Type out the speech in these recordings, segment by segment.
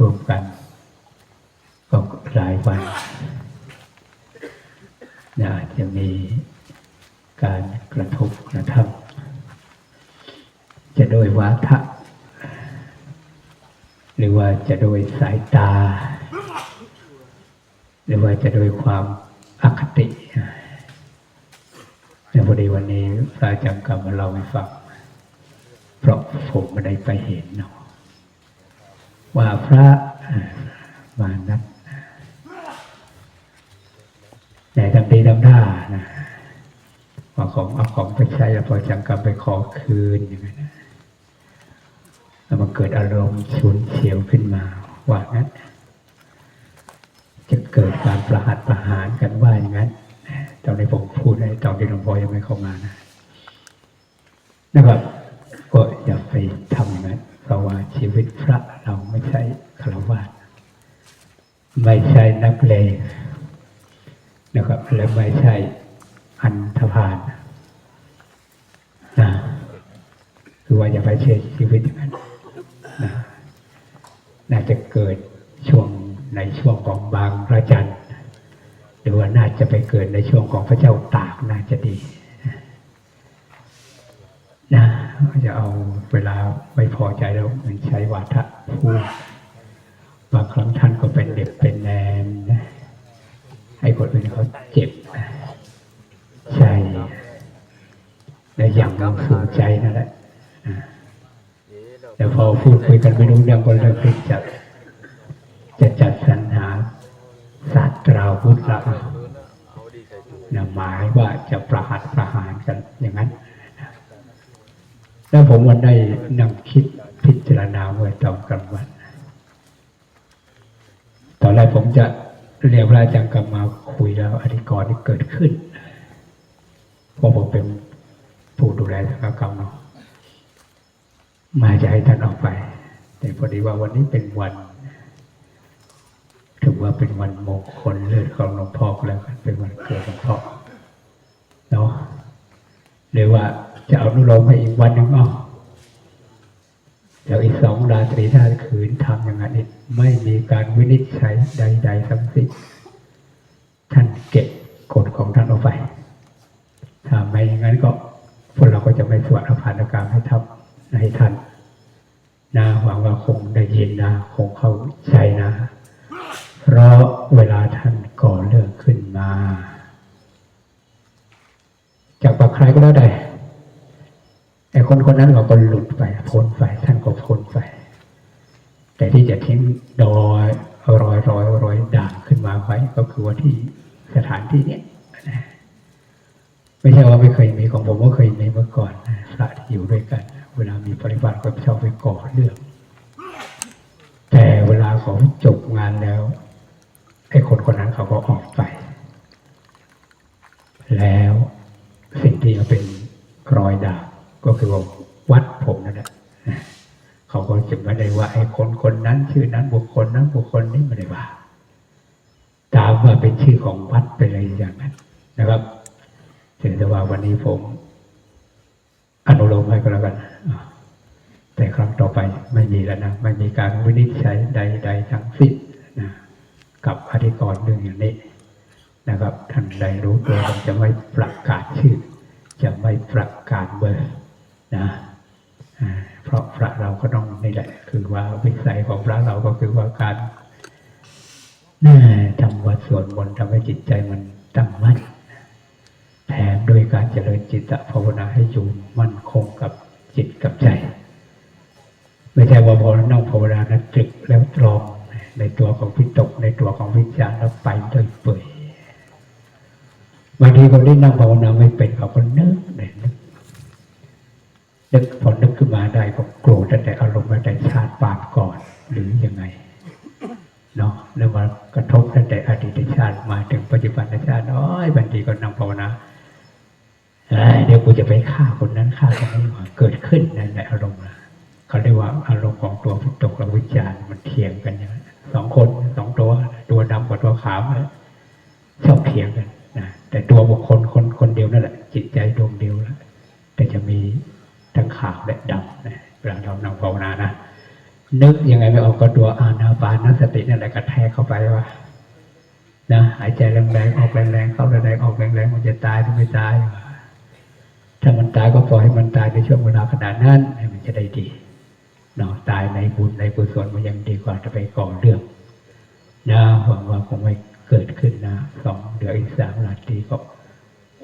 รวมกันก็หลายวันนะอาจจะมีการกระทบกระทั่งจะโดยวาทะ หรือว่าจะโดยสายตา หรือว่าจะโดยความอคติในพอดีวันนี้พระอาจารย์กรรมมาเล่าให้ฟังเพราะผมไม่ได้ไปเห็นเนาะ ว่าพระอ่ามานัดแต่ทำดีทำท่านะเอาของเอาของไปใช้แล้วพอจังกรรมไปขอคืนอย่างนั้นะแล้วมันเกิดอารมณ์ฉุนเฉียวขึ้นมาว่างั้นจะเกิดการประหัตประหารกันว่าอย่างนั้นตอนนี้ผมพูดในตอนที่หลวงพ่อยังไม่เข้ามานะนะครับ ก็อย่าไปทำอย่างนั้น เพราะว่าชีวิตพระเราไม่ใช่ฆราวาส ไม่ใช่นักเลงนะครับ และไม่ใช่อันธพาลนะคือว่าอย่าไปเชื่อชีวิตอย่างนั้นนะน่าจะเกิดช่วงในช่วงของบางพระจันทร์หรือว่าน่าจะไปเกิดในช่วงของพระเจ้าตากน่าจะดีนะจะเอาเวลาไม่พอใจแล้วมันใช้วาทะพูดบางครั้งท่านก็เป็นเด็กเป็นแนมนะให้คนอื่นเขาเจ็บนะใช่และอย่างเราสูงใจนั่นแหละนะแต่ พูดคุยกันไม่รู้เรื่องก็เริ่มที่จะจะจัดสรรหาศาสตราวุธละนะหมายว่าจะประหัตประหารกันอย่างนั้น แล้วผมวันได้นั่งคิดพิจารณาเมื่อตอนกลางวัน ตอนแรกผมจะเรียกพระอาจารย์กลับมาคุยแล้วอธิกรณ์ที่เกิดขึ้น เพราะผมเป็นผู้ดูแลสังกรรมเนาะ มาจะให้ท่านออกไป แต่พอดีว่าวันนี้เป็นวันถือว่าเป็นวันมงคลเลือดของหลวงพ่อแล้วกันเป็นวันเกิดหลวงพ่อเนาะหรือว่าจะเอานุโลมให้อีกวันหนึ่งเอาเดี๋ยวอีกสองราตรีถ้าคืนทำอย่างนั้นไม่มีการวินิจฉัยใด ๆ ทั้งสิ้นท่านเก็บกฎของท่านเอาไป ถ้าไม่อย่างนั้นก็พวกเราก็จะไม่สวดอภานกรรมให้ทับให้ท่านนะหวังว่าคงได้ยินนะ คงเข้าใจนะ เพราะเวลาท่านก่อเรื่องขึ้นมา จากปากใครก็แล้วแต่ไอ้คนคนนั้นเราก็หลุดไปพ้นไปท่านก็พ้นไป แต่ที่จะทิ้งดอยรอยรอยรอยด่างขึ้นมาไว้ก็ คือว่าที่สถานที่เนี้ยนะไม่ใช่ว่าไม่เคยมีของผมก็เคยมีเมื่อก่อนนะพระที่อยู่ด้วยกัน เวลามีปริบัติก็ชอบไปก่อเรื่อง แต่เวลาเขาจบงานแล้วไอ้คนคนนั้นเขาก็ออกไป แล้วสิ่งที่จะเป็นรอยด่างก็คือว่าวัดผมนั่นแหละนะเขาก็จะไม่ได้ว่าไอ้คนคนนั้น ชื่อนั้นบุคคลนั้นบุคคลนี้ไม่ได้ว่า ตาม ว่าเป็นชื่อของวัดไปเลยอย่างนั้นนะครับถึงแต่ว่าวันนี้ผมอนุโลมให้ก็แล้วกันแต่ครั้งต่อไปไม่มีแล้วนะไม่มีการวินิจฉัยใด ๆ ทั้งสิ้นนะกับอธิกรณ์เรื่องอย่างนี้นะครับท่านใดรู้ตัวจะไม่ประกาศชื่อ จะไม่ประกาศเบอร์นะเพราะพระเราก็ต้องนี่แหละ คือว่าวิสัยของพระเราก็คือว่าการน่าทำวัดสวดมนต์ทำให้จิตใจมันตั้งมั่นแถมโดยการเจริญจิตภาวนาให้อยู่มั่นคงกับจิตกับใจ ไม่ใช่ว่าพอนั่งภาวนานั้นตรึกแล้วตรองในตัวของพิตกในตัวของวิจารณ์แล้วไปโดยเปื่อย บางทีคนที่นั่งภาวนาไม่เป็นเขาก็นึกเลยนึกนึกพอนึกขึ้นมาได้ก็โกรธตั้งแต่อารมณ์ตั้งแต่ชาติปางก่อนหรือยังไงเนาะแล้วมากระทบตั้งแต่อดีตชาติ มาถึงปัจจุบันชาติน้อยบางทีก็นั่งภาวนาเดี๋ยวกูจะไปฆ่าคนนั้นฆ่าคนนี้เกิดขึ้นนั่นหละอารมณ์เขาเรียกว่าอารมณ์ของตัวพิตกและวิจารณ์มันเถียงกันอย่างสองคนสองตัวตัวดำกับตัวขาวชอบเถียงกันนะแต่ตัวบุคคลคนคนเดียวนั่นแหละ จิตใจดวงเดียวแล้วแต่จะมีทั้งขาวและดำนะเวลาเรานั่งภาวนานะนึกยังไงไม่ออกก็ตัวอานาปานสตินั่นแหละกระแทกเข้าไปว่า นะหายใจแรงๆออกแรงๆเข้าแรงๆออกแรงๆมันจะตายหรือไม่ตายถ้ามันตายก็ปล่อยให้มันตายในช่วงเวลาขนาดนั้นให้มันจะได้ดีเนาะตายในบุญในกุศลมันยังดีกว่าจะไปก่อเรื่องนะหวังว่าคงไม่เกิดขึ้นนะสองเดือนอีกสามนาทีก็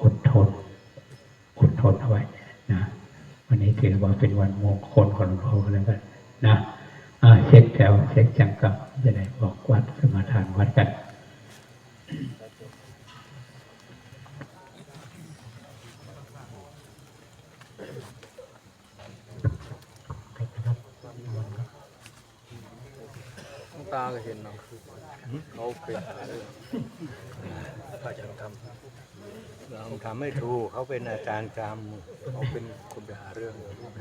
อดทนอดทนเอาไว้นะวันนี้ถือว่าเป็นวันมงคลของหลวงพ่อกันแล้วกันนะเช็คแถวเช็คจังกับจะได้บอกวัดสมาทานวัดกัน ตาก็เห็นเนาะเขาเป็นอาจารย์ทำเราทำไม่ถูกเขาเป็นอาจารย์จเขาเป็นคนไปหาเรื่อง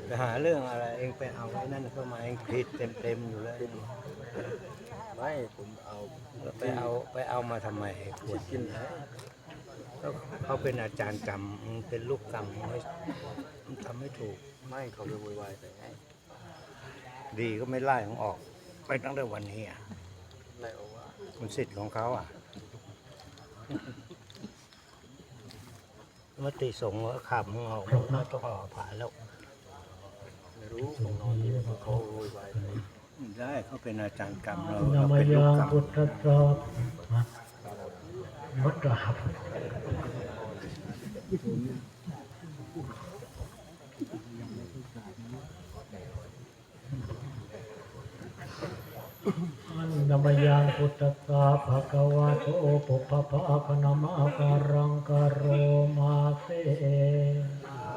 ไปหาเรื่องอะไร เองไปเอาไอ้นั่นเข้ามาเองผิดเต็มๆอยู่แล้ว ไม่ผมเอาไปเอาไปเอามาทำไมไอ้ขวคิดดกินนะเขาเขาเป็นอาจารย์จำมึงเป็นลูกกรรมไม่มึงทำไม่ถูก ไม่เขาไปโวยวายแต่ไงดีก็ไม่ไล่ของออกไปตั้งแต่วันนี้อะไล่เอาว่ามันสิทธิ์ของเขาอะมติสงฆ์ว่าขับมึงออกมึงก็ต้องออกผ่านแล้ว ไม่รู้ผมนอนที่เขาโวยวายแต่ ได้เขาเป็นอาจารย์กรรมเรานาเรามเป็นลูยากกรรมพุทธัสสะวัดราบอันนามยังพุทธัสสะภะคะวะโตปุพพะภะคะนามาการังกะโรมาเส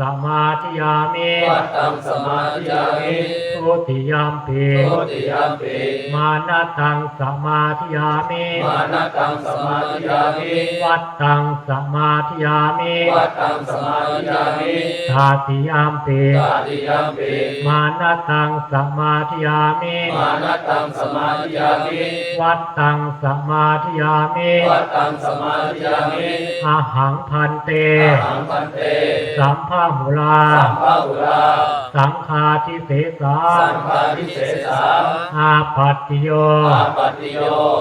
สมาธิยามิวัดตังสมาธิยามิ ทุติยามปีทุติยามปีมานาตังสมาธิยามิมานาตังสมาธิยามิวัดตังสมาธิยามิวัดตังสมาธิยามิตาติยามปีตาติยามปีมานาตังสมาธิยามิมานาตังสมาธิยามิวัดตังสมาธิยามิวัดตังสมาธิยามิอาหังพันเตอาหังพันเตสัมภาหุลาสัมภาหุลาสังฆาทิเสสาสังฆาทิเสสาอาปัตติโยอาปัตติโย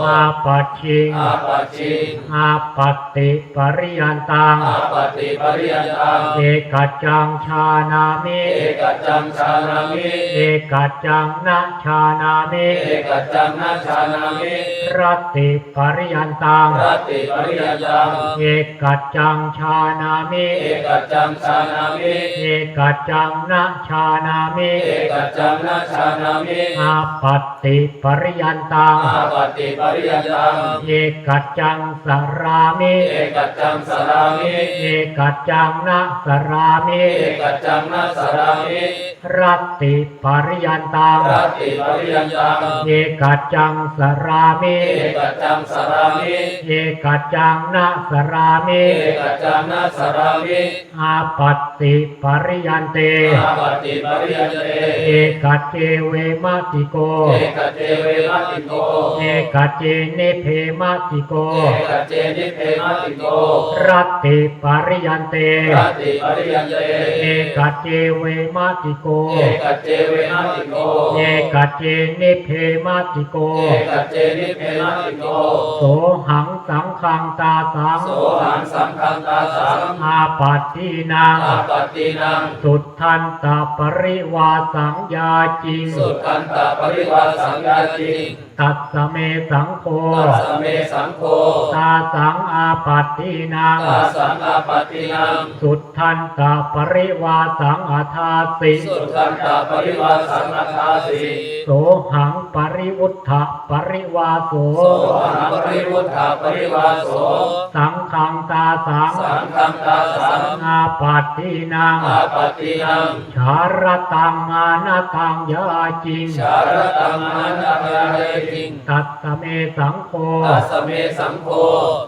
อาปัจฉิงอาปัจฉิงอาปัตติปริยันตังอาปัตติปริยันตังเอกัจจังชานามิเอกัจจังชานามิเอกัจจังนะชานามิเอกัจจังนะชานามิรัตติปริยันตังรัตติปริยันตังเอกัจจังชานามิเอกัจจังชานามิเอกัจจังนะชานามิเอกัจจังนะชานามิอาปัตติปริยันตังอาปัตติปริยันตังเอกัจจังสรามิเอกัจจังสรามิเอกัจจังนะสรามิเอกัจจังนะสรามิรัตติปริยันตังรัตติปริยันตังเอกัจจังสรามิเอกัจจังสรามิเอกัจจังนะสรามิเอกัจจังนะสรามิอาปัตติปริยันเตอาปัตติปริยันเตเอกัจเจเวมาติโก เอกัจเจเวมาติโก เอกัจเจเนเพมาติโก เอกัจเจเนเพมาติโก รัตติปริยันเต รัตติปริยันเต เอกัจเจเวมาติโก เอกัจเจเวมาติโก เอกัจเจเนเพมาติโก เอกัจเจเนเพมาติโก โสหังสังขังตาสัง โสหังสังขังตาสังอาปัตตินัง อาปัตตินัง สุทธันตปริวาสังยาจิง สุทธันตปริวาสังยาจิง ตัสสะเมสังโฆตัสสะเมสังโฆตาสังอาปัตตินังตาสังอาปตตินัง สุทธันตปริวาสังอาทาสิสุทันตปริวาสังฆทาสีโสหังปริวุฒะปริวาโสโสหังปริวุฒาปริวาโส สังฆังตาสังสังฆังตาสังอาปัตตินังอาปตตินังชารตังมานาตังยาจิงชารตังมานังยาเรกิงตัสสะเมสังโฆตัสสะเมสังโฆ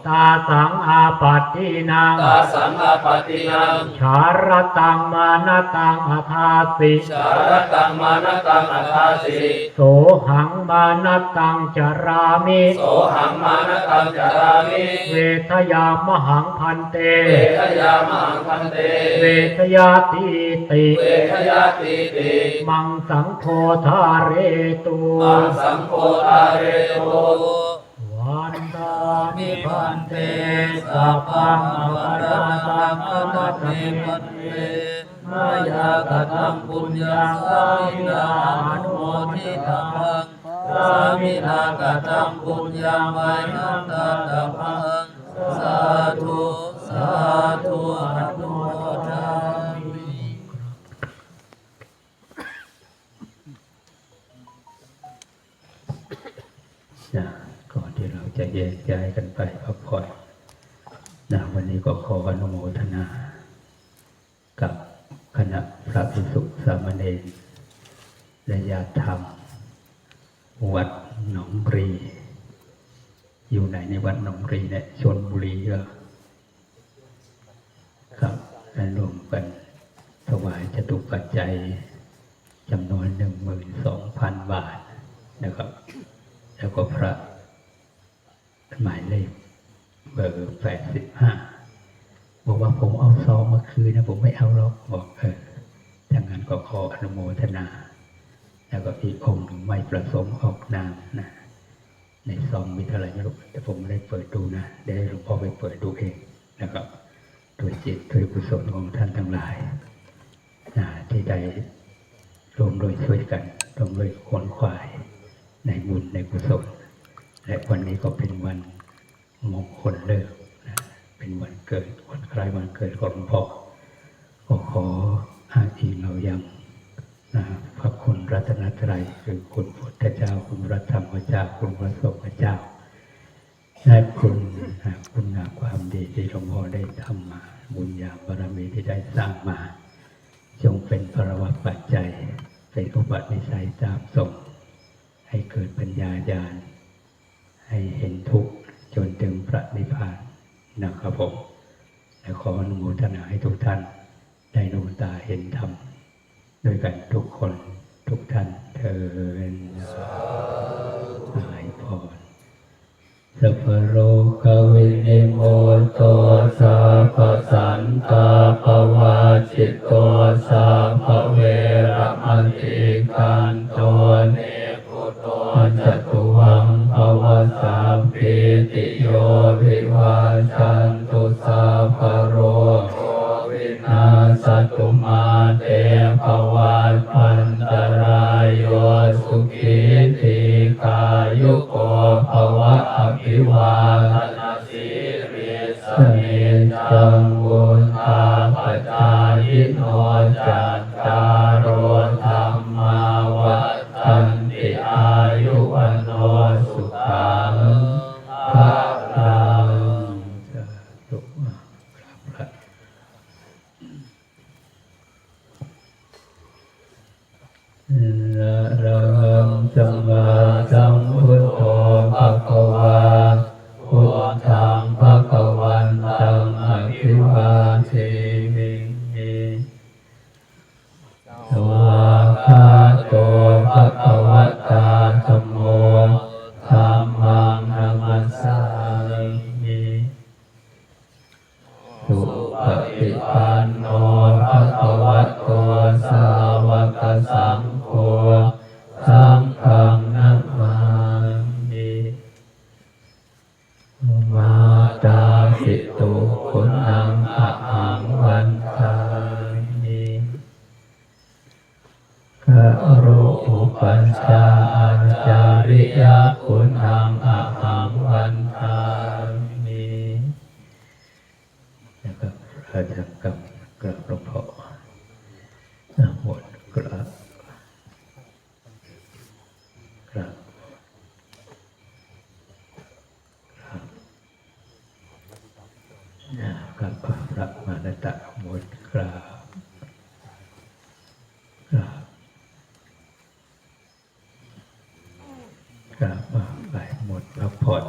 ตาสังอาปัตตินังตาสังอาปตตินังชารตังมานาตังอาทาสิชารตังมานัตังอัฏฐาสีโสหังมานาตังจารามิโสหังมานัตังจารามิเวทยามหังพันเตเวทยามหังพันเตเวทยาติติเวทยาติติมังสังโฆทาเรตุมังสังโฆอาเรโตวันตามิพันเตสัพพังอวาราตังอมัตเมปัตเตมายากตังปุญญาสามินาอนุโมทิตังสามินากตังปุญญาไมหันตตัพังสาธุสาธุอนุ แยกย้ายกันไปพักผ่อนนะวันนี้ก็ขออนุโมทนา กับคณะพระภิกษุสามเณรและญาติธรรม วัดหนองรี อยู่ไหนในวัดหนองรีเนี่ยชนบุรีก็ครับและรวมกันถวายจตุปัจจัยจำนวนหนึ่งหมื่นสองพันบาทนะครับ แล้วก็พระ หมายเลขเบอร์แปดสิบห้าบอกว่าผมเอาซองมาคืนนะผมไม่เอาหรอกบอกเออถ้างั้นก็ขออนุโมทนา แล้วก็อีกองค์หนึ่งไม่ประสงค์ออกนามนะ ในซองมีเท่าไหร่ไม่รู้แต่ผมไม่ได้เปิดดูนะเดี๋ยวให้หลวงพ่อไปเปิดดูเองนะครับด้วยจิตด้วยกุศลของท่านทั้งหลายนะที่ได้ร่วมด้วยช่วยกันร่วมด้วยขวนขวาย ในบุญในกุศล และวันนี้ก็เป็นวันมงคลเลิกนะเป็นวันเกิดวันคล้ายวันเกิดของหลวงพ่อก็ขออ้างอิเรายังนะพระคุณรัตนตรัยคือคุณพุทธเจ้า คุณพระธรรมเจ้า คุณพระสงฆ์เจ้าและคุณคุณงามความดีที่หลวงพ่อได้ทำมา บุญญาบารมีที่ได้สร้างมา จงเป็นพระวัตปัจจัย เป็นอุปนิสัยตามส่ง ให้เกิดปัญญาญาณ ให้เห็นทุกข์จนถึงพระนิพพานนะครับผมและขออนุโมทนาให้ทุกท่าน ได้ดวงตาเห็นธรรมด้วยกันทุกคนทุกท่านเทินสายพรสัพโรควินิโมโตสาภสันตา สตุมาเตภวัต ล กราบมาไปหมดพักผ่อน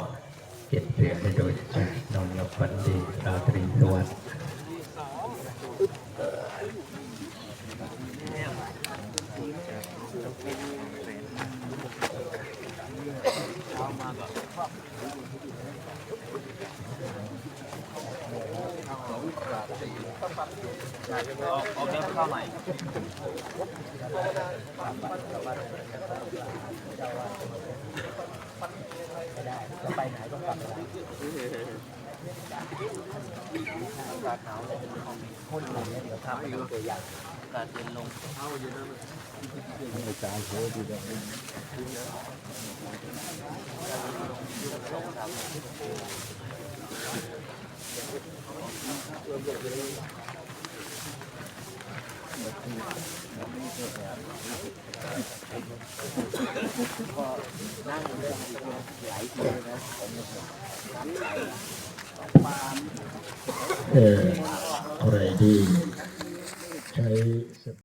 เก็บเสียให้โดยใจนอนหลับฝันดีราตรีสวัสดิ์เอออะ ไรที่ใช้